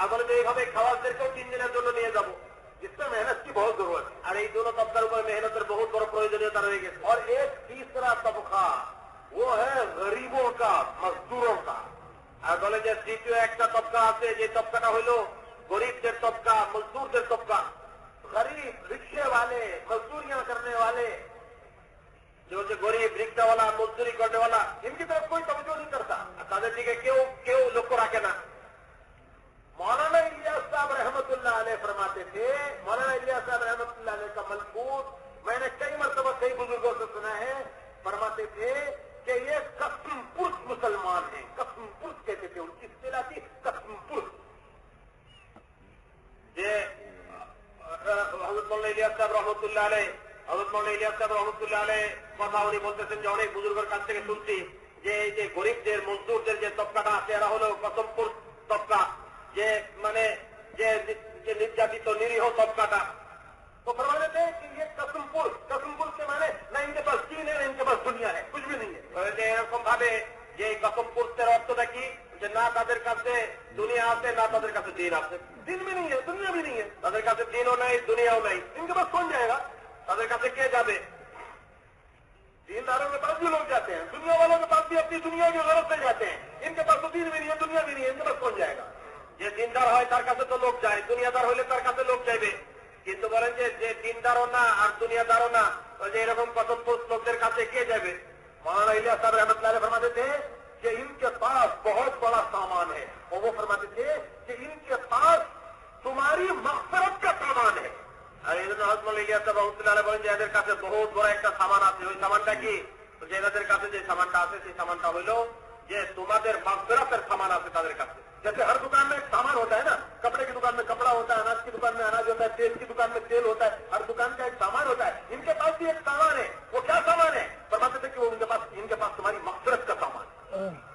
আর বলে যে এইভাবে খাওয়ারদেরকেও তিন দিনের জন্য নিয়ে যাবো इसमें मेहनत की बहुत जरूरत है और এই दोनों तबकर ऊपर मेहनत बहुत बड़ा प्रयोजनीयता रहेगी और एक तीसरा तबका वो है गरीबों का मजदूरों का আর বলে যে তৃতীয় একটা তবকা আছে যে তবকাটা হইল গরিবদের তবকা মজদুরদের তবকা गरीब रिक्शे वाले मजदूरियां करने वाले जो जो गरीब रिक्शा वाला मजदूरी करने वाला इनकी तरफ कोई तवज्जो नहीं करता তাদের দিকে কেউ কেউ লক্ষ্য রাখে না फरमाते थे मौलाना इलियास साहब रहमतुल्लाह अलैह का मलकूत मैंने कई मरतबा कई बुजुर्गों से सुना है फरमाते थे कि ये कसम पुरुष मुसलमान हैं कसम पुरुष कहते थे उनकी इस्तेला थी कसम पुरुष যে হজরত মোল্লা ইলিয়াস সাহেব রহমতুল্লাহ আলে হজরত মোল্লা ইলিয়াস সাহেব রহমতুল্লাহ আলে কথা উনি বলতেছেন যে অনেক বুজুর্গের কাছ থেকে শুনছি যে এই যে গরিবদের মজদুরদের যে তবকাটা আছে এরা হলো কসমপুর তবকা যে মানে যে যে নির্যাতিত নিরীহ তবকাটা तो फरमाने थे कि ये कसमपुर कसमपुर के माने ना इनके पास दीन है ना इनके पास दुनिया है कुछ भी नहीं है বলে যে এরকম ভাবে যে এই कसमपुर অর্থটা কি যে না তাদের কাছে দুনিয়া আছে না তাদের কাছে দিন আছে দিন भी नहीं है दुनिया भी नहीं है তাদের কাছে দিনও নাই দুনিয়াও নাই इनके पास कौन जाएगा তাদের কাছে কে যাবে दीनदारों के पास भी लोग जाते हैं दुनिया वालों के पास भी अपनी दुनिया की जरूरत से जाते हैं इनके पास तो दीन भी नहीं है दुनिया भी नहीं है इनके पास कौन जाएगा যে দিনদার হয় তার কাছে তো লোক যায় দুনিয়াদার হলে তার কাছে লোক চাইবে কিন্তু বলেন যে যে দিনদারও না আর দুনিয়াদারও না ওই যে এরকম কত পোস্ট লোকদের কাছে কে যাবে मौलाना इलियास साहब रहमत फरमाते थे कि इनके पास बहुत बड़ा सामान है और वो फरमाते थे कि इनके पास तुम्हारी मकसरत का सामान है আর এই জন্য হজমল ইলিয়াস সাহেব রহমতুল্লাহ বলেন যে এদের কাছে বহুত বড় একটা সামান আছে ওই সামানটা কি তো যে এদের কাছে যে সামানটা আছে সেই সামানটা হইলো যে তোমাদের মকসরাতের সামান আছে তাদের কাছে जैसे हर दुकान में एक सामान होता है ना कपड़े की दुकान में कपड़ा होता है अनाज की दुकान में अनाज होता है तेल की दुकान में तेल होता है हर दुकान का एक सामान होता है इनके पास भी एक सामान है वो क्या सामान है फरमाते थे कि वो उनके पास इनके पास तुम्हारी मकसरत का सामान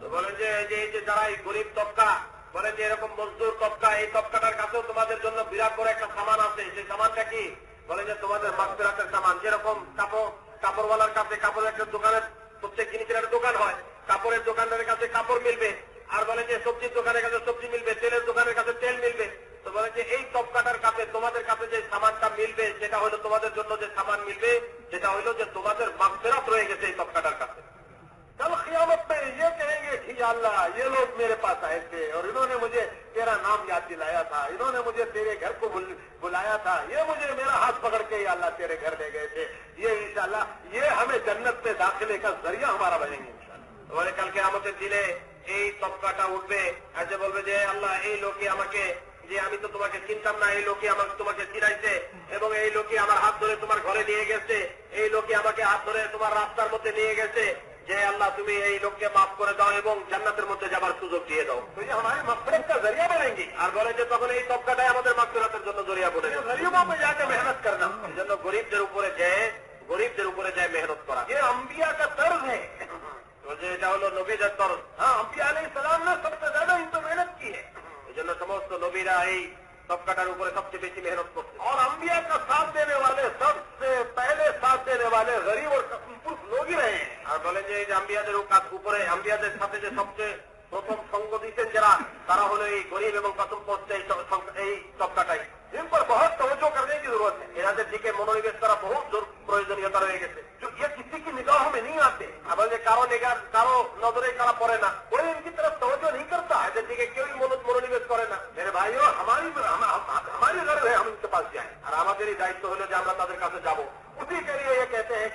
তো বলেন যে এই যে এই যে যারা এই গরিব তবকা বলেন যে এরকম মজদুর তবকা এই তবকাটার কাছেও তোমাদের জন্য বিরাট বড় একটা সামান আছে সেই সামানটা কি বলেন যে তোমাদের মাকফিরাতের সামান যেরকম কাপড় কাপড়ওয়ালার কাছে কাপড়ের একটা দোকানের প্রত্যেক জিনিসের একটা দোকান হয় কাপড়ের দোকানদারের কাছে কাপড় মিলবে আর বলে যে সবজির দোকানের কাছে সবজি মিলবে তেলের দোকানের কাছে তেল মিলবে তো বলে যে এই তবকাটার কাছে তোমাদের কাছে যে সামানটা মিলবে সেটা হলো তোমাদের জন্য যে সামান মিলবে সেটা হলো যে তোমাদের মাকফেরাত রয়ে গেছে এই তবকাটার কাছে कल खियामत में ये कहेंगे कि या अल्लाह ये लोग मेरे पास आए थे और इन्होंने मुझे तेरा नाम याद दिलाया था इन्होंने मुझे तेरे घर को बुल, बुलाया था ये मुझे मेरा हाथ पकड़ के या अल्लाह तेरे घर ले गए थे ये इंशाल्लाह ये हमें जन्नत में दाखिले का जरिया हमारा बनेंगे इंशाल्लाह বলে কালকে আমাদের দিলে এই তবকাটা উঠবে আর যে বলবে যে আল্লাহ এই লোকে আমাকে যে আমি তো তোমাকে চিনতাম না এই লোকে আমাকে তোমাকে চিনাইছে এবং এই লোকে আমার হাত ধরে তোমার ঘরে নিয়ে গেছে এই লোকে আমাকে হাত ধরে তোমার রাস্তার মধ্যে নিয়ে গেছে যে আল্লাহ তুমি এই লোককে মাফ করে দাও এবং জান্নাতের মধ্যে যাবার সুযোগ দিয়ে দাও। আর বলে যে তখন এই তবকাটাই আমাদের মাকসুরাতের জন্য জড়িয়া পড়ে মেহনত করলাম এই জন্য গরিবদের উপরে যে গরিবদের উপরে যায় মেহনত করা। এ অম্বিয়া কা হ্যাঁ তো যে এটা হলো নবীদের তরফ হ্যাঁ আম্পিয়া আলী সালাম না সবচেয়ে ज्यादा इन तो मेहनत की है এই জন্য সমস্ত নবীরা এই তবকাটার উপরে সবচেয়ে বেশি মেহনত করছে और अंबिया का साथ देने वाले सबसे पहले साथ देने वाले गरीब और पुरुष लोग ही रहे हैं আর বলে যে এই যে আম্বিয়াদের কাছ- উপরে আম্বিয়াদের সাথে যে সবচেয়ে প্রথম সঙ্গ দিচ্ছেন যারা তারা হলো এই গরিব এবং প্রথম পড়ছে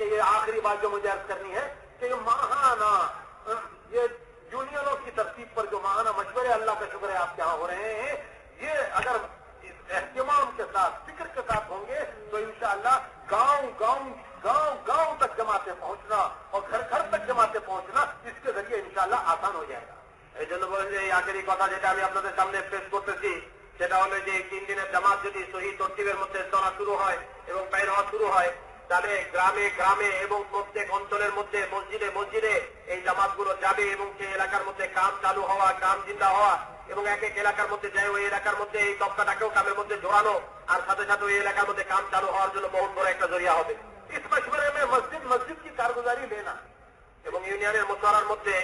कि ये आखिरी बात जो मुझे अर्ज करनी है कि ये महाना ये यूनियनों की तरतीब पर जो महाना मशवरे अल्लाह का शुक्र है आप यहाँ हो रहे हैं ये अगर इस एहतमाम के साथ फिक्र के साथ होंगे तो इंशाअल्लाह गांव गांव गांव गांव तक जमाते पहुंचना और घर घर तक जमाते पहुंचना इसके जरिए इंशाअल्लाह आसान हो जाएगा এই জন্য বলেন যে এই আখেরি কথা যেটা আমি আপনাদের সামনে পেশ করতেছি সেটা হলো যে এই তিন দিনের জামাত যদি সহি তরতিবের মধ্যে চলা শুরু হয় এবং বাইর হওয়া শুরু হয় তাহলে গ্রামে গ্রামে এবং প্রত্যেক অঞ্চলের মধ্যে মসজিদে মসজিদে এই জামাতগুলো যাবে এবং সেই এলাকার মধ্যে কাম চালু হওয়া কাম জিন্দা হওয়া এবং এক এক এলাকার মধ্যে যায় ওই এলাকার মধ্যে এই তবকাটাকেও কামের মধ্যে জোড়ানো আর সাথে সাথে ওই এলাকার মধ্যে কাম চালু হওয়ার জন্য বহুত বড় একটা জরিয়া হবে ইস মশবরে में মসজিদ মসজিদ की कारगुजारी लेना এবং ইউনিয়নের মশওয়ারার মধ্যে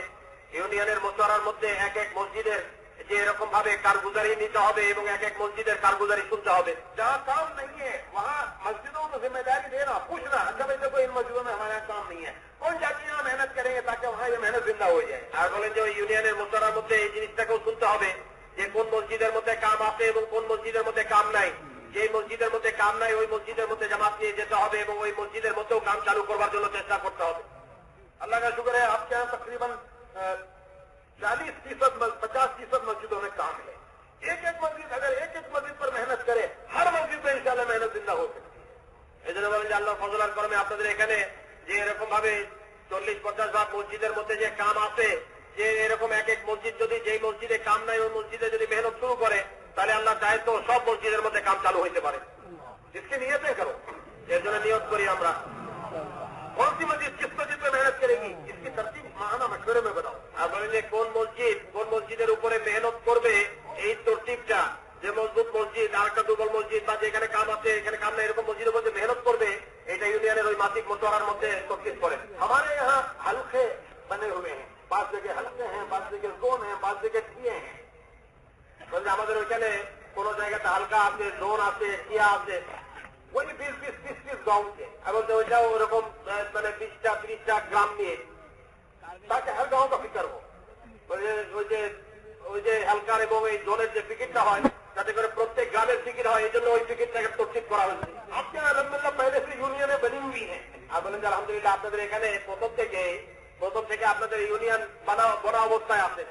ইউনিয়নের মশওয়ারার মধ্যে এক এক মসজিদের যে এরকম ভাবে কারগুজারি নিতে হবে এবং এক এক মসজিদের কারগুজারি শুনতে হবে जहाँ काम नहीं है वहाँ मस्जिदों को जिम्मेदारी देना पूछना अच्छा भाई देखो इन मस्जिदों में हमारे यहाँ काम नहीं है कौन जाके यहाँ मेहनत करेंगे ताकि वहाँ ये मेहनत जिंदा हो जाए আর বলেন যে ওই ইউনিয়নের মোস্তারার মধ্যে এই জিনিসটাকেও শুনতে হবে যে কোন মসজিদের মধ্যে কাম আছে এবং কোন মসজিদের মধ্যে কাম নাই যে মসজিদের মধ্যে কাম নাই ওই মসজিদের মধ্যে জামাত নিয়ে যেতে হবে এবং ওই মসজিদের মধ্যেও কাম চালু করবার জন্য চেষ্টা করতে হবে अल्लाह का शुक्र है आपके यहाँ तकरीबन चालीस फीसद पचास फीसद मस्जिदों में काम है एक एक मस्जिद अगर एक एक मस्जिद पर मेहनत करे हर मस्जिद में इंशाल्लाह मेहनत जिंदा हो सकती है এই জন্য বলেন যে আল্লাহ ফজলার করমে আপনাদের এখানে যে এরকম ভাবে চল্লিশ পঞ্চাশ ভাগ মসজিদের মধ্যে যে কাম আছে যে এরকম এক এক মসজিদ যদি যেই মসজিদে কাম নাই ওই মসজিদে যদি মেহনত শুরু করে তাহলে আল্লাহ চায় তো সব মসজিদের মধ্যে কাম চালু হইতে পারে इसकी नियतें करो এর জন্য নিয়ত করি আমরা कौन सी मस्जिद किस मस्जिद में मेहनत करेगी इसकी तरतीब माना मशवरे में बताओ আর বলেন যে কোন মসজিদ কোন মসজিদের উপরে মেহনত করবে এই তরটিপটা যে মজবুত মসজিদ আর একটা দুর্বল মসজিদ বা যেখানে কাম আছে এখানে কাম না এরকম মসজিদের মধ্যে মেহনত করবে এটা ইউনিয়নের ওই মাসিক মোটরার মধ্যে তফসিল করে। আমারে ইহা হালকে বনে মানে হুয়ে পাঁচ জায়গায় হালকে হ্যাঁ পাঁচ জায়গায় হ্যাঁ, জোন হ্যাঁ পাঁচ জায়গায় টিয়ে হ্যাঁ। বলছে আমাদের ওইখানে কোন জায়গাতে হালকা আছে জোন আছে টিয়া আছে ওই বিশ বিশ তিরিশ তিরিশ গাঁও এবং ওইটাও ওরকম মানে বিশটা ত্রিশটা গ্রাম নিয়ে। তাকে হার গাঁও का फिक्र हो ওই যে ওই যে ওই যে হালকার এবং এই জোনের যে টিকিটটা হয় যাতে করে প্রত্যেক গ্রামের টিকিট হয় এই জন্য ওই টিকিটটাকে তরতিব করা হয়েছে আপনি আলহামদুলিল্লাহ পহলে से यूनियन बनी हुई है আর বলেন যে আলহামদুলিল্লাহ আপনাদের এখানে প্রথম থেকে প্রথম থেকে আপনাদের ইউনিয়ন বানা বনা অবস্থায় আছে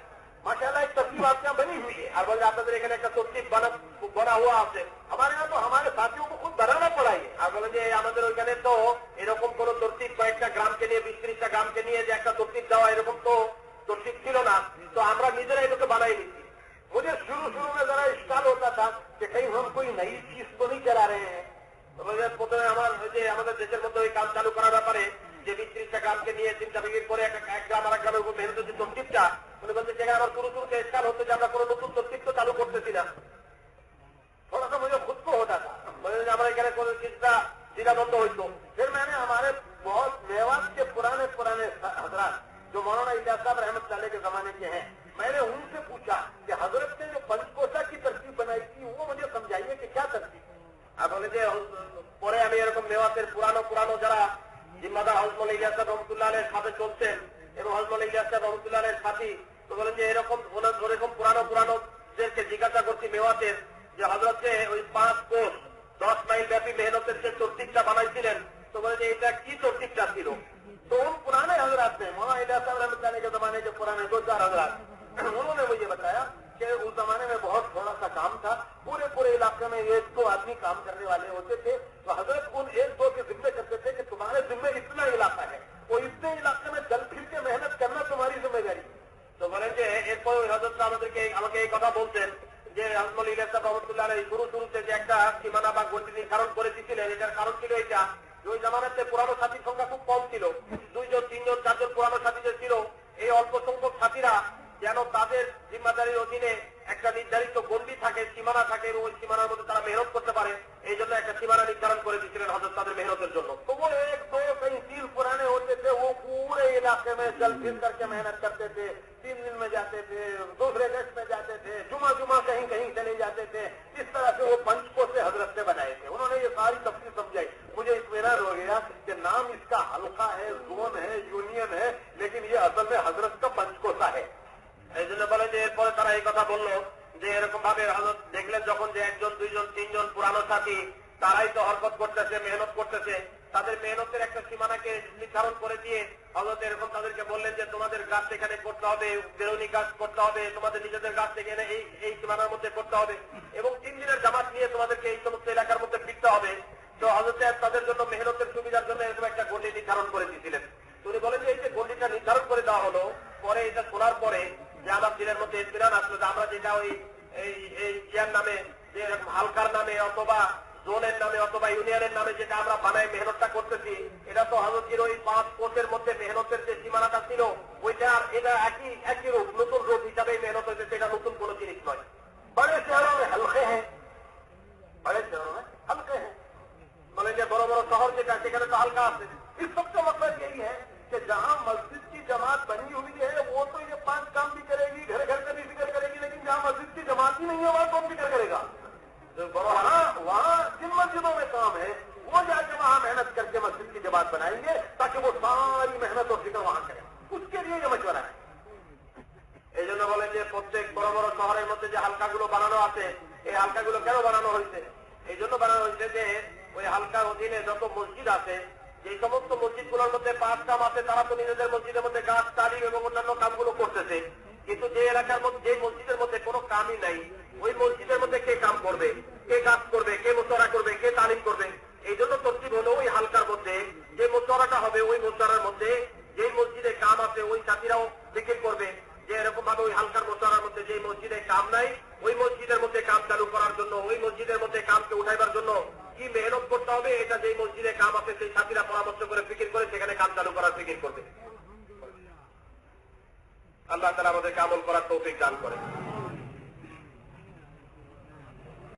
माशाला एक तरतीब आपके यहाँ बनी हुई है और बोले আপনাদের এখানে একটা তরতিব বানা বনা हुआ আছে हमारे यहाँ तो हमारे साथियों को खुद बनाना पड़ा है আর বলে যে আমাদের ওইখানে তো এরকম কোন তরতিব কয়েকটা গ্রামকে নিয়ে বিশ ত্রিশটা গ্রামকে নিয়ে যে একটা তরতিব দেওয়া এরকম তো তরতিব ছিল না তো আমরা নিজেরা এটাকে বানাই নিচ্ছি मुझे शुरू शुरू में जरा इश्काल होता था कि कहीं हम कोई नई चीज तो नहीं चला रहे हैं তো বলে যে প্রথমে আমার ওই যে আমাদের দেশের মধ্যে ওই কাম চালু করার ব্যাপারে যে বিশ ত্রিশটা গ্রামকে নিয়ে চিন্তা বিক্রি করে একটা এক গ্রাম আর এক গ্রামের উপর মেহনত যে তরতিবটা উনি বলছে সেখানে আমার শুরু শুরুতে ইস্কাল হচ্ছে যে আমরা কোনো নতুন তরতিব তো চালু করতেছি না थोड़ा सा मुझे खुद को होता था मुझे हमारे घर को चिंता सीधा बंद हो तो फिर मैंने हमारे बहुत मेवात के पुराने पुराने हजरात जो मौलाना इलियास साहब रहमत चाले के जमाने के हैं मैंने उनसे पूछा कि हजरत ने जो पंचकोशा की तरकीब बनाई थी वो मुझे समझाइए कि क्या तरकीब আর বলে যে পরে আমি এরকম মেওয়াতের পুরানো পুরানো যারা জিম্মাদার হজমল ইলিয়াস সাহেব রহমতুল্লাহ আলের সাথে চলছেন এবং হজমল ইলিয়াস সাহেব রহমতুল্লাহ আলের সাথী তো বলেন যে এরকম ওনার ওরকম পুরানো পুরানো দেরকে জিজ্ঞাসা করছি মেওয়াতের যে হজরতকে ওই পাঁচ কোষ দশ মাইল ব্যাপী মেহনতের যে তরতিবটা বানাইছিলেন তো বলে যে এটা কি তরতিবটা ছিল तो उन पुराने हजरात ने मौलाना इलियास साहब रहमत चाले के जमाने के पुराने दो चार हजरात उन्होंने मुझे बताया कि उस जमाने में बहुत थोड़ा सा काम था पूरे पूरे इलाके में एक दो आदमी काम करने वाले होते थे तो हजरत उन एक दो के जिम्मे करते थे कि तुम्हारे जिम्मे इतना इलाका है वो इतने इलाके में चल फिर के मेहनत करना तुम्हारी जिम्मेदारी তো বলেন যে এরপর ওই হজরতরা আমাদেরকে আমাকে এই কথা বলতেন যে আজমল ইলিয়াস সাহেব রহমতুল্লাহ আলাইহি শুরু শুরুতে যে একটা সীমানা বা গতি নির্ধারণ করে দিয়েছিলেন এটার কারণ ছিল এটা যে ওই জামানাতে পুরানো সাথীর সংখ্যা খুব কম ছিল। দুইজন, তিনজন, চারজন পুরানো সাথী যে ছিল, এই অল্প সংখ্যক সাথীরা যেন তাদের জিম্মাদারির অধীনে একটা নির্ধারিত গন্ডি থাকে, সীমানা থাকে এবং ওই সীমানার মধ্যে তারা মেহনত করতে পারে, এই জন্য একটা সীমানা নির্ধারণ করে দিয়েছিলেন হজরত তাদের মেহনতের জন্য। তো चल फिर करके मेहनत करते थे तीन दिन में जाते थे दूसरे देश में जाते थे जुमा जुमा कहीं कहीं चले जाते थे इस तरह से वो पंचको से हजरत से बनाए थे उन्होंने ये सारी तफसील समझाई मुझे इतमान हो गया कि नाम इसका हल्का है जोन है यूनियन है लेकिन ये असल में हजरत का पंचकोसा है এই জন্য বলে যে এরপরে তারা এই কথা বললো যে এরকম ভাবে হজরত দেখলেন যখন যে একজন দুইজন তিনজন পুরানো সাথী তারাই তো হরকত করতেছে মেহনত করতেছে তাদের মেহনতের একটা সীমানাকে নির্ধারণ করে দিয়ে হজরত এরকম তাদেরকে বললেন যে, তোমাদের গাছ এখানে করতে হবে, বেরোনি গাছ করতে হবে, তোমাদের নিজেদের গাছ থেকে এনে এই এই সীমানার মধ্যে করতে হবে এবং তিন দিনের জামাত নিয়ে তোমাদেরকে এই সমস্ত এলাকার মধ্যে ফিরতে হবে। তো হজরত তাদের জন্য মেহনতের সুবিধার জন্য এরকম একটা গন্ডি নির্ধারণ করে দিয়েছিলেন। উনি বলেন যে, এই যে গন্ডিটা নির্ধারণ করে দেওয়া হলো, পরে এটা শোনার পরে যে আমার দিনের মধ্যে ইতমিনান আসলো যে, আমরা যেটা ওই, এই এই ইয়ার নামে, যে হালকার নামে অথবা জোনের নামে অথবা ইউনিয়নের নামে যেটা আমরা বানাই মেহনতটা করতেছি, এটা তো হজরতির ওই পাঁচ কোষের মধ্যে ওইটা এটা একই একই রূপ নতুন রূপ হিসাবে মেহনত হয়েছে এটা নতুন কোনো জিনিস নয় বড় শহরোं में हल्के हैं बड़े शहरों में हल्के हैं বলে যে বড় বড় শহর যেটা সেখানে তো হালকা আছে इस सब का मतलब यही है कि जहाँ मस्जिद की जमात बनी हुई है वो तो ये पांच काम भी करेगी घर घर का भी फिक्र करेगी लेकिन जहाँ नहीं है वहां कौन फिक्र करेगा तो वहाँ वहाँ जिन मस्जिदों में काम है वो जाके वहाँ मेहनत करके मस्जिद की जमात बनाएंगे ताकि वो सारी मेहनत और फिक्र वहाँ करें দিয়ে গেল করা এই জন্য বলেন যে প্রত্যেক বড় বড় শহরের মধ্যে যে হালকাগুলো বানানো আছে, এই হালকাগুলো কেন বানানো হয়েছে? এই জন্য বানানো হয়েছে যে ওই হালকার অধীনে যত মসজিদ আছে, যে সমস্ত মসজিদগুলোর মধ্যে পাঁচ কাম আছে, তারা তো নিজেদের মসজিদের মধ্যে গাছ তালিম এবং অন্যান্য কামগুলো করতেছে। কিন্তু যে এলাকার মধ্যে, যে মসজিদের মধ্যে কোনো কামই নাই, ওই মসজিদের মধ্যে কে কাম করবে? কে কাজ করবে? কে মোচরা করবে? কে তালিম করবে? এই জন্য তরতিব হলো ওই হালকার মধ্যে, যে মোচরাটা হবে ওই মোচরার মধ্যে যে মসজিদে কাম আছে, ওই সাথীরাও বিক্ষেপ করবে। যে এরকম ভাবে ওই হালকার মোচরার মধ্যে যে মসজিদে কাম নাই, ওই মসজিদের মধ্যে কাম চালু করার জন্য, ওই মসজিদের মধ্যে কামকে উঠাইবার জন্য কি মেহনত করতে হবে, এটা যেই মসজিদে কাম আছে, সেই সাথীরা পরামর্শ করে ফিকির করে, সেখানে কাম চালু করার ফিকির করবে। আল্লাহ তারা আমাদেরকে আমল করার তৌফিক দান করে